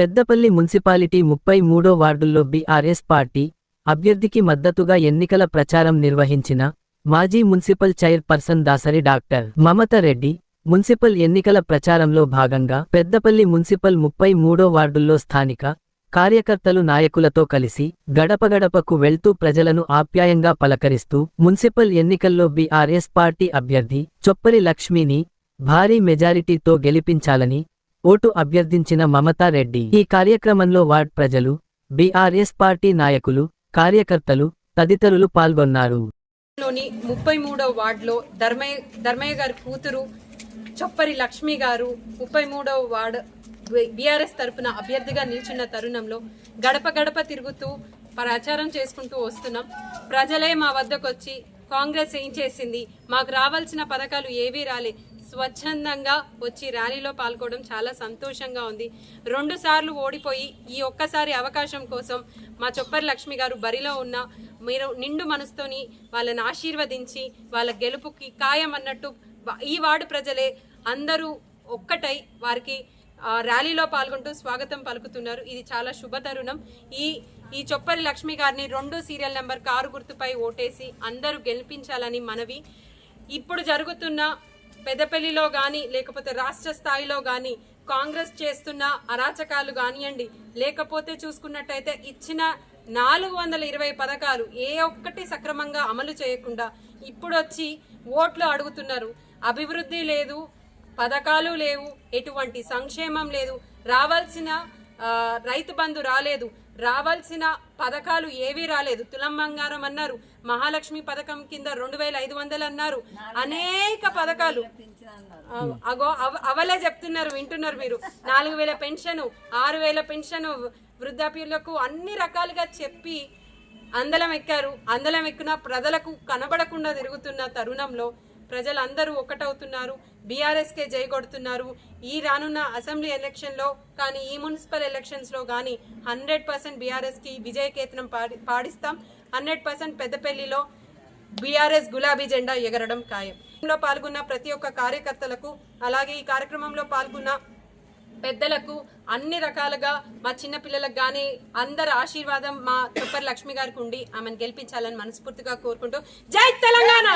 Peddapalli municipality ముప్పై మూడో వార్డుల్లో బీఆర్ఎస్ పార్టీ అభ్యర్థికి మద్దతుగా ఎన్నికల ప్రచారం నిర్వహించిన మాజీ municipal chairperson Dasari doctor Mamata Reddy municipal ఎన్నికల ప్రచారంలో భాగంగా పెద్దపల్లి మున్సిపల్ ముప్పై మూడో వార్డుల్లో స్థానిక కార్యకర్తలు నాయకులతో కలిసి గడపగడపకు వెళ్తూ ప్రజలను ఆప్యాయంగా పలకరిస్తూ మున్సిపల్ ఎన్నికల్లో బీఆర్ఎస్ పార్టీ అభ్యర్థి చొప్పరి లక్ష్మిని భారీ మెజారిటీతో గెలిపించాలని ఓటు అభ్యర్థించిన మమతా రెడ్డి. ఈ కార్యక్రమంలో వార్డ్ ప్రజలు బీఆర్ఎస్ పార్టీ నాయకులు కార్యకర్తలు తదితరులు పాల్గొన్నారు. ముప్పై మూడవ వార్డులో ధర్మయ్య ధర్మయ్య గారి కూతురు చొప్పరి లక్ష్మి గారు ముప్పై మూడవ వార్డ్ బీఆర్ఎస్ తరపున అభ్యర్థిగా నిల్చున్న తరుణంలో గడప గడప తిరుగుతూ ప్రచారం చేసుకుంటూ వస్తున్నాం. ప్రజలే మా వద్దకు వచ్చి కాంగ్రెస్ ఏం చేసింది? మాకు రావాల్సిన పథకాలు ఏవీ రాలే. స్వచ్ఛందంగా వచ్చి ర్యాలీలో పాల్గొనడం చాలా సంతోషంగా ఉంది. రెండు సార్లు ఓడిపోయి ఈ ఒక్కసారి అవకాశం కోసం మా చొప్పరి లక్ష్మి గారు బరిలో ఉన్న మీరు నిండు మనసుతోని వాళ్ళని ఆశీర్వదించి వాళ్ళ గెలుపుకి ఖాయం అన్నట్టు ఈ వార్డు ప్రజలే అందరూ ఒక్కటై వారికి ర్యాలీలో పాల్గొంటూ స్వాగతం పలుకుతున్నారు. ఇది చాలా శుభతరుణం. ఈ ఈ చొప్పరి లక్ష్మి గారిని రెండు సీరియల్ నెంబర్ కారు గుర్తుపై ఓటేసి అందరూ గెలిపించాలని మనవి. ఇప్పుడు జరుగుతున్న పెద్దపల్లిలో కానీ లేకపోతే రాష్ట్ర స్థాయిలో కానీ కాంగ్రెస్ చేస్తున్న అరాచకాలు కానివ్వండి లేకపోతే చూసుకున్నట్టయితే ఇచ్చిన నాలుగు వందల ఇరవై పథకాలు ఏ ఒక్కటి సక్రమంగా అమలు చేయకుండా ఇప్పుడు వచ్చి ఓట్లు అడుగుతున్నారు. అభివృద్ధి లేదు పథకాలు లేవు ఎటువంటి సంక్షేమం లేదు రావాల్సిన రైతు బంధు రాలేదు రావాల్సిన పథకాలు ఏవీ రాలేదు. తులం బంగారం అన్నారు మహాలక్ష్మి పథకం కింద రెండు వేల ఐదు వందలు అన్నారు. అనేక పథకాలు. అగో అవ- అవలే చెప్తున్నారు వింటున్నారు మీరు. నాలుగు వేల పెన్షన్ ఆరు వేల పెన్షన్ వృద్ధాప్యులకు అన్ని రకాలుగా చెప్పి అందలం ఎక్కారు. అందలం ఎక్కిన ప్రజలకు కనబడకుండా తిరుగుతున్న తరుణంలో ప్రజలందరూ ఒకటవుతున్నారు బీఆర్ఎస్కే జయగొడుతున్నారు ఈ రానున్న అసెంబ్లీ ఎలక్షన్లో కానీ ఈ మున్సిపల్ ఎలక్షన్స్లో కానీ హండ్రెడ్ పర్సెంట్ బీఆర్ఎస్కి విజయకేతనం పాడి పాడిస్తాం. హండ్రెడ్ పర్సెంట్ పెద్దపల్లిలో బీఆర్ఎస్ గులాబీ జెండా ఎగరడం ఖాయం. లో పాల్గొన్న ప్రతి ఒక్క కార్యకర్తలకు అలాగే ఈ కార్యక్రమంలో పాల్గొన్న పెద్దలకు అన్ని రకాలుగా మా చిన్న పిల్లలకు కానీ అందరి ఆశీర్వాదం మా చొప్పర్ లక్ష్మి గారికి ఉండి ఆమెను గెలిపించాలని మనస్ఫూర్తిగా కోరుకుంటూ జై తెలంగాణ!